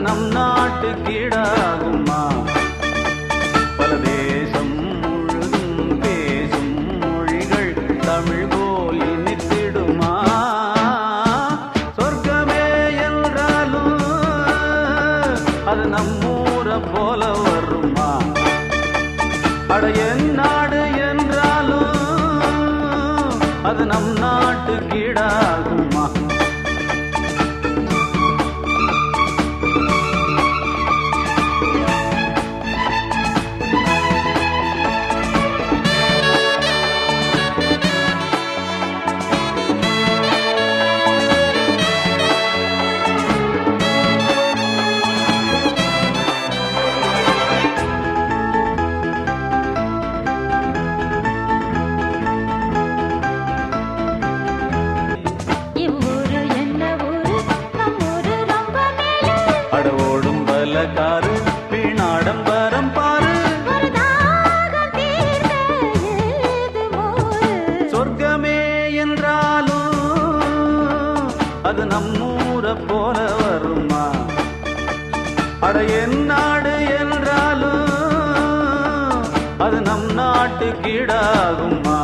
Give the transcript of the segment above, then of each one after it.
நம் நாட்டு கீடாகுமா பல தேசம் முழுதும் பேசும் மொழிகள் தமிழ் போல் நித்திடுமா சொர்க்கமே என்றாலும் அது நம்மூர போல வருமா? அட என் நாடு என்றாலும் அது நம் நாடு பலகாரு வீணாடம்பரம் பாரு. சொர்க்கமே என்றாலும் அது நம்மூர போல வருமா? அட என் நாடு என்றாலும் அது நம் நாட்டு கீடாகுமா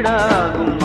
நாட்டு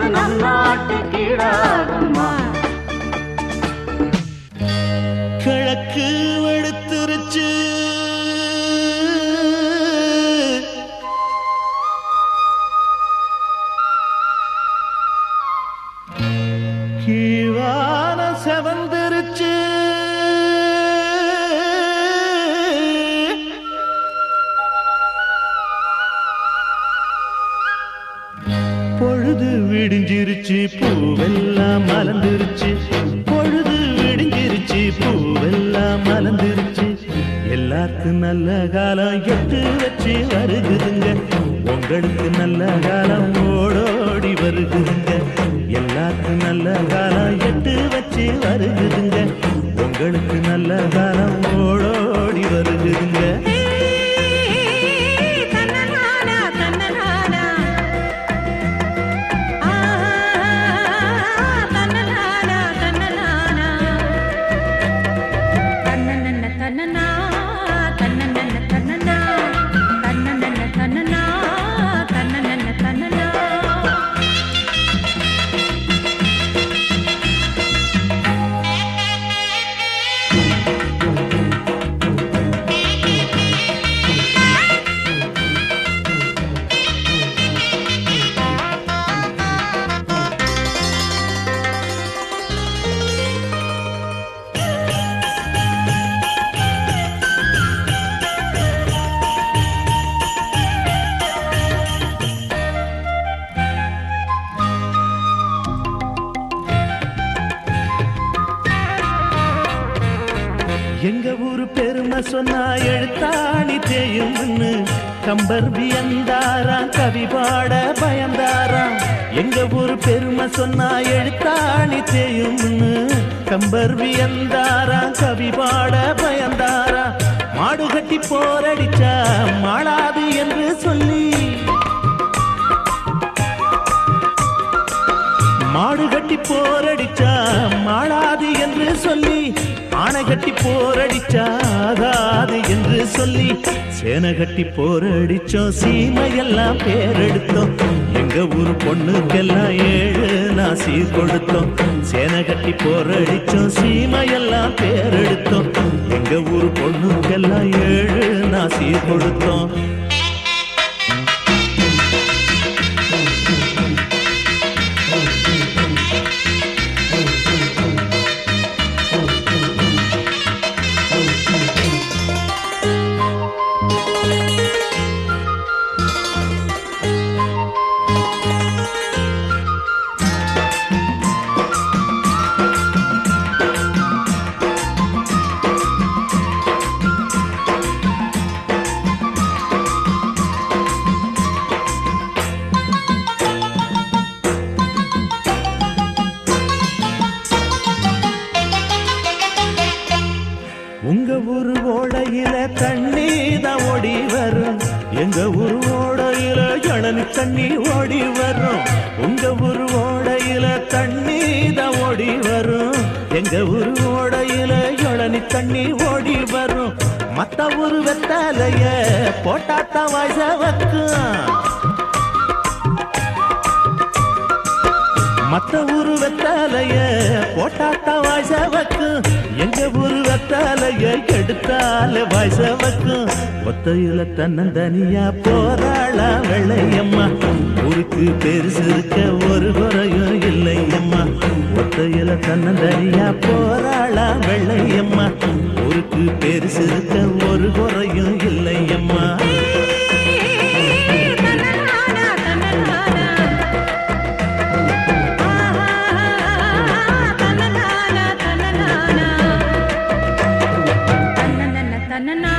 அது நம் நாட்டு கீழாகுமா? கிழக்கு எல்லாருக்கும் நல்ல காலம் எட்டு வச்சு வருகுதுங்க. உங்களுக்கு நல்ல காலம் ஓடோடி வருகுதுங்க. எல்லாருக்கும் நல்ல காலம் எட்டு வச்சு வருகுதுங்க. உங்களுக்கு நல்ல காலம் ஓடோடி வருகுதுங்க. பெருமை சொன்னா எழுத்தாணி தேயும்னு கம்பர் வியந்தாராம் கவி பாட பயந்தாராம். எங்க ஊர் பெருமை சொன்னா எழுத்தாணி தேயும்னு கம்பர் வியந்தாராம் கவி பாட பயந்தாராம். மாடு கட்டி போரடிச்சா மாளாது கட்டி போரடிச்சாகாது என்று சொல்லி சேனை கட்டி போரடிச்சோம். சீமையெல்லாம் பேரெடுத்தோம். எங்க ஊர் பொண்ணுக்கெல்லாம் ஏழு நாசி கொடுத்தோம். சேனை கட்டி போரடிச்சோம். சீமையெல்லாம் பேரெடுத்தோம். எங்க ஊர் பொண்ணுக்கெல்லாம் ஏழு நாசி கொடுத்தோம். எங்க ஊர் ஓடையில இளநி தண்ணி ஓடி வரும். உங்க ஊர் ஓடையில தண்ணி தான் ஓடி வரும். எங்க ஊர் ஓடையில இளநி தண்ணி ஓடி வரும். மத்த ஊர் வெத்தாலைய போட்டாத்தான் வாய்ஸ வைக்கும். மத்த ஊரு வெத்தாலைய போட்டாத்தான் வாய்சவக்கும் எங்க ஊரு வெத்தாலைய எடுத்தால வாய்சவக்கும் ஒத்தையில தன்னந்தனியா போராளா வெள்ளையம்மா. ஊருக்கு பெருசு இருக்க ஒரு குறையும் இல்லையம்மா. ஒத்தையில தன்னந்தனியா போராளா வெள்ளையம்மா. ஊருக்கு பெருசு இருக்க ஒரு குறையும் இல்லையம்மா. banana